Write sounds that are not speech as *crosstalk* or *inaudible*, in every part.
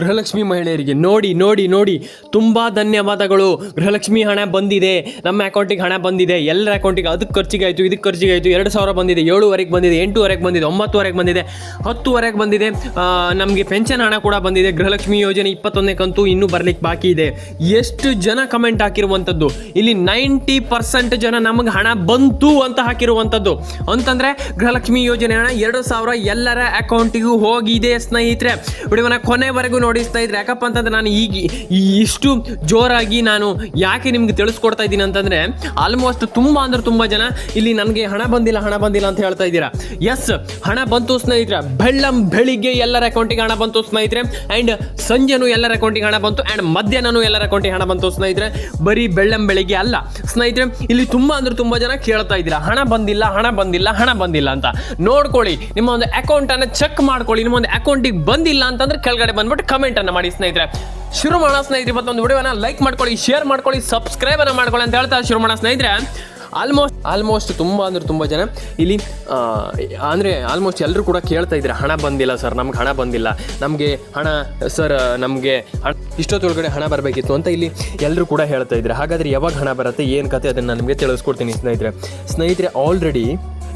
ಗೃಹಲಕ್ಷ್ಮಿ ಮಹಿಳೆಯರಿಗೆ ನೋಡಿ ನೋಡಿ ನೋಡಿ ತುಂಬ ಧನ್ಯವಾದಗಳು. ಗೃಹಲಕ್ಷ್ಮಿ ಹಣ ಬಂದಿದೆ, ನಮ್ಮ ಅಕೌಂಟಿಗೆ ಹಣ ಬಂದಿದೆ, ಎಲ್ಲರ ಅಕೌಂಟಿಗೆ ಅದಕ್ಕೆ ಖರ್ಚಿಗೆ ಆಯಿತು ಇದಕ್ಕೆ ಖರ್ಚಿಗೆ ಆಯಿತು ಎರಡು ಸಾವಿರ ಬಂದಿದೆ, ಏಳುವರೆಗೆ ಬಂದಿದೆ, ಎಂಟುವರೆಗೆ ಬಂದಿದೆ, ಒಂಬತ್ತುವರೆಗೆ ಬಂದಿದೆ, ಹತ್ತುವರೆಗೆ ಬಂದಿದೆ ನಮಗೆ ಪೆನ್ಷನ್ ಹಣ ಕೂಡ ಬಂದಿದೆ, ಗೃಹಲಕ್ಷ್ಮಿ ಯೋಜನೆ ಇಪ್ಪತ್ತೊಂದನೇ ಕಂತು ಇನ್ನೂ ಬರಲಿಕ್ಕೆ ಬಾಕಿ ಇದೆ. ಎಷ್ಟು ಜನ ಕಮೆಂಟ್ ಹಾಕಿರುವಂಥದ್ದು? ಇಲ್ಲಿ ನೈಂಟಿ ಪರ್ಸೆಂಟ್ ಜನ ನಮಗೆ ಹಣ ಬಂತು ಅಂತ ಹಾಕಿರುವಂಥದ್ದು. ಅಂತಂದರೆ ಗೃಹಲಕ್ಷ್ಮಿ ಯೋಜನೆ ಹಣ ಎರಡು ಸಾವಿರ ಎಲ್ಲರ ಅಕೌಂಟಿಗೂ ಹೋಗಿದೆ, ಸ್ನೇಹಿತರೆ. ವಿಡಿಯೋನ ಕೊನೆವರೆಗೂ ನೋಡಿ ಸ್ನೇಹಿತರೆ ಯಾಕಪ್ಪ ಅಂತಂದ್ರೆ ನಾನು ಈಗ ಇಷ್ಟು ಜೋರಾಗಿ ನಾನು ಯಾಕೆ ನಿಮ್ಗೆ ತಿಳಿಸ್ಕೊಡ್ತಾ ಇದ್ದೀನಿ ಅಂತಂದ್ರೆ ಆಲ್ಮೋಸ್ಟ್ ತುಂಬ ಅಂದ್ರೆ ತುಂಬ ಜನ ಇಲ್ಲಿ ನನಗೆ ಹಣ ಬಂದಿಲ್ಲ ಹಣ ಬಂದಿಲ್ಲ ಅಂತ ಹೇಳ್ತಾ ಇದ್ದೀರಾ? ಎಸ್ ಹಣ ಬಂತು ಸ್ನೇಹಿತರೆ. ಬೆಳ್ಳಂ ಬೆಳಿಗ್ಗೆ ಎಲ್ಲರ ಅಕೌಂಟಿಗೆ ಹಣ ಬಂತು ಸ್ನೇಹಿತರೆ. ಆ್ಯಂಡ್ ಸಂಜೆನೂ ಎಲ್ಲರ ಅಕೌಂಟಿಗೆ ಹಣ ಬಂತು. ಆ್ಯಂಡ್ ಮಧ್ಯಾಹ್ನನೂ ಎಲ್ಲರ ಅಕೌಂಟಿಗೆ ಹಣ ಬಂತು ಸ್ನೇಹಿತರೆ. ಬರೀ ಬೆಳ್ಳಂ ಬೆಳಿಗ್ಗೆ ಅಲ್ಲ. ಸ್ನೇಹಿತರೆ, ಇಲ್ಲಿ ತುಂಬ ಅಂದ್ರೆ ತುಂಬಾ ಜನ ಕೇಳ್ತಾ ಇದ್ದೀರಾ. ಹಣ ಬಂದಿಲ್ಲ ಹಣ ಬಂದಿಲ್ಲ ಹಣ ಬಂದಿಲ್ಲ ಅಂತ. ನೋಡ್ಕೊಳ್ಳಿ, ನಿಮ್ಮ ಒಂದು ಅಕೌಂಟನ್ನು ಚೆಕ್ ಮಾಡ್ಕೊಳ್ಳಿ. ನಿಮ್ಮ ಒಂದು ಅಕೌಂಟಿಗೆ ಬಂದಿಲ್ಲ ಅಂತಂದ್ರೆ ಕೆಳಗಡೆ ಬಂದ್ಬಿಟ್ಟು ಕಮೆಂಟ್ ಅನ್ನ ಮಾಡಿ ಸ್ನೇಹಿತರೆ. ಶುರು ಮಾಡೋ ಸ್ನೇಹಿತರೆ, ಇವತ್ತೊಂದು ವಿಡಿಯೋನ ಲೈಕ್ ಮಾಡ್ಕೊಳ್ಳಿ ಶೇರ್ ಮಾಡ್ಕೊಳ್ಳಿ ಸಬ್ಸ್ಕ್ರೈಬ್ ಅನ್ನ ಮಾಡ್ಕೊಳ್ಳಿ ಅಂತ ಹೇಳ್ತಾ ಶುರು ಮಾಡೋ ಸ್ನೇಹಿತರೆ. ಆಲ್ಮೋಸ್ಟ್ ಆಲ್ಮೋಸ್ಟ್ ತುಂಬ ಅಂದ್ರೆ ತುಂಬ ಜನ ಇಲ್ಲಿ ಅಂದರೆ ಆಲ್ಮೋಸ್ಟ್ ಎಲ್ಲರೂ ಕೂಡ ಕೇಳ್ತಾ ಇದ್ದಾರೆ ಹಣ ಬಂದಿಲ್ಲ ಸರ್ ನಮ್ಗೆ ಹಣ ಬಂದಿಲ್ಲ. ನಮಗೆ ಹಣ ಸರ್ ನಮಗೆ ಇಷ್ಟೊತ್ತೊಳಗಡೆ ಹಣ ಬರಬೇಕಿತ್ತು ಅಂತ ಇಲ್ಲಿ ಎಲ್ಲರೂ ಕೂಡ ಹೇಳ್ತಾ ಇದ್ದಾರೆ ಹಾಗಾದ್ರೆ ಯಾವಾಗ ಹಣ ಬರುತ್ತೆ, ಏನು ಕತೆ, ಅದನ್ನು ನಾನು ನಿಮಗೆ ತಿಳಿಸ್ಕೊಡ್ತೀನಿ ಸ್ನೇಹಿತರೆ. ಸ್ನೇಹಿತರೆ ಆಲ್ರೆಡಿ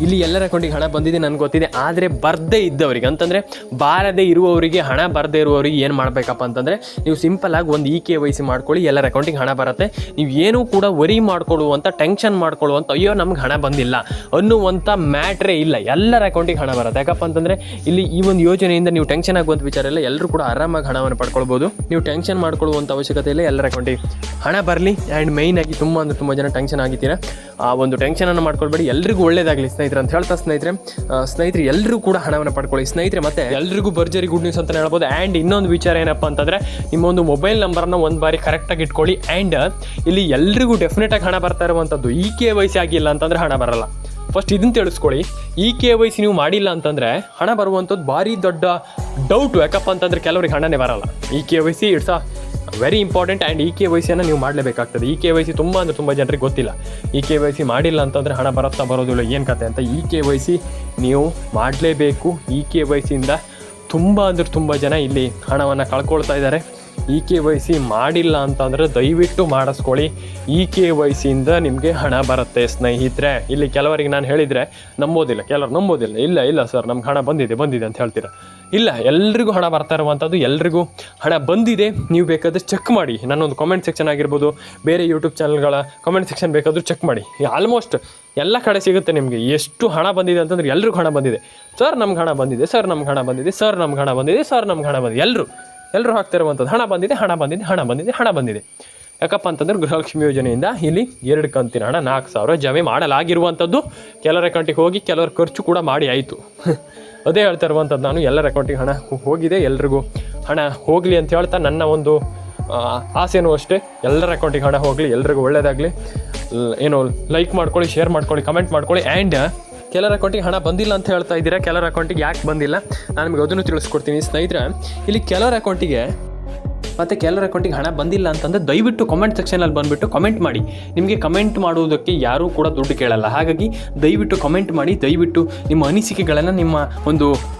ಇಲ್ಲಿ ಎಲ್ಲರ ಅಕೌಂಟಿಗೆ ಹಣ ಬಂದಿದೆ ನನಗೆ ಗೊತ್ತಿದೆ. ಆದರೆ ಬರದೇ ಇದ್ದವರಿಗೆ, ಅಂತಂದರೆ ಬಾರದೇ ಇರುವವರಿಗೆ ಹಣ ಬರದೇ ಇರುವವರಿಗೆ ಏನು ಮಾಡಬೇಕಪ್ಪ ಅಂತಂದರೆ ನೀವು ಸಿಂಪಲ್ ಆಗಿ ಒಂದು ಇ ಕೆ ವೈ ಸಿ ಮಾಡ್ಕೊಳ್ಳಿ, ಎಲ್ಲರ ಅಕೌಂಟಿಗೆ ಹಣ ಬರುತ್ತೆ. ನೀವು ಏನೂ ಕೂಡ ವರಿ ಮಾಡ್ಕೊಳ್ಳುವಂಥ ಟೆನ್ಷನ್ ಮಾಡ್ಕೊಳ್ಳುವಂಥ ಅಯ್ಯೋ ನಮ್ಗೆ ಹಣ ಬಂದಿಲ್ಲ ಅನ್ನುವಂಥ ಮ್ಯಾಟ್ರೇ ಇಲ್ಲ. ಎಲ್ಲರ ಅಕೌಂಟಿಗೆ ಹಣ ಬರುತ್ತೆ. ಯಾಕಪ್ಪ ಅಂತಂದರೆ ಇಲ್ಲಿ ಈ ಒಂದು ಯೋಜನೆಯಿಂದ ನೀವು ಟೆನ್ಷನ್ ಆಗುವಂಥ ವಿಚಾರ ಇಲ್ಲ. ಎಲ್ಲರೂ ಕೂಡ ಆರಾಮಾಗಿ ಹಣವನ್ನು ಪಡ್ಕೊಳ್ಬೋದು. ನೀವು ಟೆನ್ಷನ್ ಮಾಡ್ಕೊಳ್ಳುವಂಥ ಅವಶ್ಯಕತೆ ಇಲ್ಲ. ಎಲ್ಲರ ಅಕೌಂಟಿಗೆ ಹಣ ಬರಲಿ. ಆ್ಯಂಡ್ ಆಗಿ ತುಂಬ ಅಂದರೆ ತುಂಬ ಜನ ಟೆನ್ಷನ್ ಆಗಿದ್ದೀರಾ. ಆ ಒಂದು ಟೆನ್ಷನನ್ನು ಮಾಡ್ಕೊಳ್ಬೇಡಿ. ಎಲ್ರಿಗೂ ಒಳ್ಳೇದಾಗಲಿ ಸ್ನೇಹಿತರೆ ಅಂತ ಹೇಳ್ತಾ ಸ್ನೇಹಿತರೆ ಸ್ನೇಹಿತರೆ ಎಲ್ಲರೂ ಕೂಡ ಹಣವನ್ನು ಪಡ್ಕೊಳ್ಳಿ. ಸ್ನೇಹಿತರೆ, ಮತ್ತೆ ಎಲ್ರಿಗೂ ಭರ್ಜರಿ ಗುಡ್ ನ್ಯೂಸ್ ಅಂತ ಹೇಳ್ಬೋದು. ಆ್ಯಂಡ್ ಇನ್ನೊಂದು ವಿಚಾರ ಏನಪ್ಪ ಅಂತಂದರೆ ನಿಮ್ಮ ಒಂದು ಮೊಬೈಲ್ ನಂಬರನ್ನು ಒಂದು ಬಾರಿ ಕರೆಕ್ಟಾಗಿ ಇಟ್ಕೊಳ್ಳಿ. ಆ್ಯಂಡ್ ಇಲ್ಲಿ ಎಲ್ರಿಗೂ ಡೆಫಿನೆಟಾಗಿ ಹಣ ಬರ್ತಾ ಇರುವಂಥದ್ದು ಈ ಕೆ ವೈ ಸಿ ಆಗಿಲ್ಲ ಅಂತಂದರೆ ಹಣ ಬರಲ್ಲ. ಫಸ್ಟ್ ಇದನ್ನು ತಿಳಿಸ್ಕೊಳ್ಳಿ. ಈ ಕೆ ವೈ ನೀವು ಮಾಡಿಲ್ಲ ಅಂತಂದರೆ ಹಣ ಬರುವಂಥದ್ದು ಭಾರಿ ದೊಡ್ಡ ಡೌಟು ಯಾಕಪ್ಪ ಅಂತಂದ್ರೆ ಕೆಲವರಿಗೆ ಹಣನೇ ಬರಲ್ಲ. ಈ K Y C it's a very important and E K Y ಸಿಯನ್ನು ನೀವು ಮಾಡಲೇಬೇಕಾಗ್ತದೆ. ಈ ಕೆ ವೈ ಸಿ ತುಂಬ ಅಂದರೆ ತುಂಬ ಜನರಿಗೆ ಗೊತ್ತಿಲ್ಲ. ಇ ಕೆ ವೈ ಸಿ ಮಾಡಿಲ್ಲ ಅಂತಂದರೆ ಹಣ ಬರುತ್ತಾ ಬರೋದಿಲ್ಲ, ಏನು ಕತೆ ಅಂತ ಇ ಕೆ ವೈ ಸಿ ನೀವು ಮಾಡಲೇಬೇಕು. ಇ ಕೆ ವೈ ಸಿಯಿಂದ ತುಂಬ ಅಂದರೆ ತುಂಬ ಜನ ಇಲ್ಲಿ ಹಣವನ್ನು ಕಳ್ಕೊಳ್ತಾ ಇದ್ದಾರೆ. ಇ ಕೆ ವೈ ಸಿ ಮಾಡಿಲ್ಲ ಅಂತಂದರೆ ದಯವಿಟ್ಟು ಮಾಡಿಸ್ಕೊಳ್ಳಿ. ಇ ಕೆ ವೈ ಸಿಯಿಂದ ನಿಮಗೆ ಹಣ ಬರುತ್ತೆ ಸ್ನೇಹಿತರೆ. ಇಲ್ಲಿ ಕೆಲವರಿಗೆ ನಾನು ಹೇಳಿದರೆ ನಂಬೋದಿಲ್ಲ, ಕೆಲವರು ನಂಬೋದಿಲ್ಲ. ಇಲ್ಲ ಇಲ್ಲ ಸರ್, ನಮ್ಗೆ ಹಣ ಬಂದಿದೆ ಬಂದಿದೆ ಅಂತ ಹೇಳ್ತೀರಾ? ಇಲ್ಲ, ಎಲ್ರಿಗೂ ಹಣ ಬರ್ತಾ ಇರುವಂಥದ್ದು ಎಲ್ರಿಗೂ ಹಣ ಬಂದಿದೆ. ನೀವು ಬೇಕಾದರೆ ಚೆಕ್ ಮಾಡಿ. ನನ್ನೊಂದು ಕಾಮೆಂಟ್ ಸೆಕ್ಷನ್ ಆಗಿರ್ಬೋದು, ಬೇರೆ ಯೂಟ್ಯೂಬ್ ಚಾನಲ್ಗಳ ಕಾಮೆಂಟ್ ಸೆಕ್ಷನ್ ಬೇಕಾದರೂ ಚೆಕ್ ಮಾಡಿ. ಆಲ್ಮೋಸ್ಟ್ ಎಲ್ಲ ಕಡೆ ಸಿಗುತ್ತೆ ನಿಮಗೆ. ಎಷ್ಟು ಹಣ ಬಂದಿದೆ ಅಂತಂದ್ರೆ ಎಲ್ರಿಗೂ ಹಣ ಬಂದಿದೆ. ಸರ್, ನಮ್ಗೆ ಹಣ ಬಂದಿದೆ, ಸರ್, ನಮ್ಗೆ ಹಣ ಬಂದಿದೆ, ಸರ್, ನಮ್ಗೆ ಹಣ ಬಂದಿದೆ, ಸರ್, ನಮ್ಗೆ ಹಣ ಬಂದಿದೆ. ಎಲ್ಲರೂ ಎಲ್ಲರೂ ಹಾಕ್ತಾ ಇರುವಂಥದ್ದು ಹಣ ಬಂದಿದೆ ಹಣ ಬಂದಿದೆ ಹಣ ಬಂದಿದೆ ಹಣ ಬಂದಿದೆ. ಯಾಕಪ್ಪ ಅಂತಂದ್ರೆ ಗೃಹಲಕ್ಷ್ಮಿ ಯೋಜನೆಯಿಂದ ಇಲ್ಲಿ ಎರಡು ಕಂತಿನ ಹಣ ನಾಲ್ಕು ಸಾವಿರ ಜಮೆ ಮಾಡಲಾಗಿರುವಂಥದ್ದು ಕೆಲವರ ಅಕೌಂಟಿಗೆ ಹೋಗಿ ಕೆಲವರ ಖರ್ಚು ಕೂಡ ಮಾಡಿ ಆಯಿತು. *laughs* ಅದೇ ಹೇಳ್ತಾ ಇರುವಂಥದ್ದು ನಾನು, ಎಲ್ಲರ ಅಕೌಂಟಿಗೆ ಹಣ ಹೋಗಿದೆ, ಎಲ್ರಿಗೂ ಹಣ ಹೋಗಲಿ ಅಂತ ಹೇಳ್ತಾ ನನ್ನ ಒಂದು ಆಸೆನೂ ಅಷ್ಟೇ. ಎಲ್ಲರ ಅಕೌಂಟಿಗೆ ಹಣ ಹೋಗಲಿ, ಎಲ್ರಿಗೂ ಒಳ್ಳೆಯದಾಗಲಿ ಏನು ಲೈಕ್ ಮಾಡ್ಕೊಳ್ಳಿ ಶೇರ್ ಮಾಡ್ಕೊಳ್ಳಿ ಕಮೆಂಟ್ ಮಾಡ್ಕೊಳ್ಳಿ ಆ್ಯಂಡ್ ಕೆಲರ ಅಕೌಂಟಿಗೆ ಹಣ ಬಂದಿಲ್ಲ ಅಂತ ಹೇಳ್ತಾ ಇದ್ದೀರಾ? ಕೆಲರ ಅಕೌಂಟಿಗೆ ಯಾಕೆ ಬಂದಿಲ್ಲ? ನಾನು ನಿಮಗೆ ಅದನ್ನು ತಿಳಿಸ್ಕೊಡ್ತೀನಿ. ಸ್ನೇಹಿತರೆ, ಇಲ್ಲಿ ಕೆಲವರ ಅಕೌಂಟಿಗೆ ಮತ್ತು ಕೆಲವರ ಅಕೌಂಟಿಗೆ ಹಣ ಬಂದಿಲ್ಲ ಅಂತಂದರೆ ದಯವಿಟ್ಟು ಕಮೆಂಟ್ ಸೆಕ್ಷನಲ್ಲಿ ಬಂದುಬಿಟ್ಟು ಕಮೆಂಟ್ ಮಾಡಿ. ನಿಮಗೆ ಕಮೆಂಟ್ ಮಾಡುವುದಕ್ಕೆ ಯಾರೂ ಕೂಡ ದುಡ್ಡು ಕೇಳಲ್ಲ. ಹಾಗಾಗಿ ದಯವಿಟ್ಟು ಕಮೆಂಟ್ ಮಾಡಿ, ದಯವಿಟ್ಟು ನಿಮ್ಮ ಅನಿಸಿಕೆಗಳನ್ನು ನಿಮ್ಮ ಒಂದು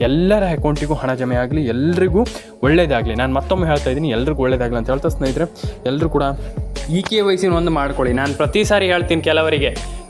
ಎಲ್ಲರ ಅಕೌಂಟಿಗೂ ಹಣ ಜಮೆ ಆಗಲಿ, ಎಲ್ರಿಗೂ ಒಳ್ಳೇದಾಗಲಿ. ನಾನು ಮತ್ತೊಮ್ಮೆ ಹೇಳ್ತಾ ಇದ್ದೀನಿ, ಎಲ್ರಿಗೂ ಒಳ್ಳೇದಾಗಲಿ ಅಂತ ಹೇಳ್ತಾ ಸ್ನೇಹಿತರೆ ಎಲ್ಲರೂ ಕೂಡ ಇ ಕೆ ವಯಸ್ಸಿನ ಒಂದು ಮಾಡ್ಕೊಳ್ಳಿ. ನಾನು ಪ್ರತಿ ಸಾರಿ ಹೇಳ್ತೀನಿ ಕೆಲವರಿಗೆ.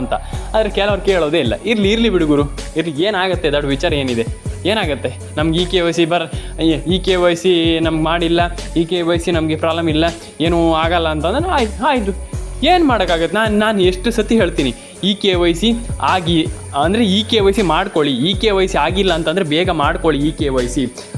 ಅಂತ. ಆದರೆ ಕೆಲವ್ರು ಕೇಳೋದೇ ಇಲ್ಲ. ಇರಲಿ ಇರಲಿ ಬಿಡುಗುರು ಇರಲಿ, ಏನಾಗುತ್ತೆ? ದೊಡ್ಡ ವಿಚಾರ ಏನಿದೆ? ಏನಾಗುತ್ತೆ? ನಮ್ಗೆ ಇ ಕೆ ವೈ ಸಿ ಬರ ಇ ಕೆ ವೈ ಸಿ ನಮ್ಗೆ ಮಾಡಿಲ್ಲ ಇ ಕೆ ವೈ ಸಿ ನಮಗೆ ಪ್ರಾಬ್ಲಮ್ ಇಲ್ಲ, ಏನೂ ಆಗಲ್ಲ ಅಂತಂದ್ರೆ ಆಯ್ತು, ಆಯಿತು. ಏನು ಮಾಡೋಕ್ಕಾಗತ್ತೆ? ನಾನು ನಾನು ಎಷ್ಟು ಸತಿ ಹೇಳ್ತೀನಿ ಇ ಕೆ ವೈ ಸಿ ಆಗಿ, ಅಂದರೆ ಇ ಕೆ ವೈ ಸಿ ಮಾಡ್ಕೊಳ್ಳಿ ಇ ಕೆ ವೈ ಸಿ ಆಗಿಲ್ಲ ಅಂತಂದರೆ ಬೇಗ ಮಾಡ್ಕೊಳ್ಳಿ ಇ ಕೆ ವೈ ಸಿ.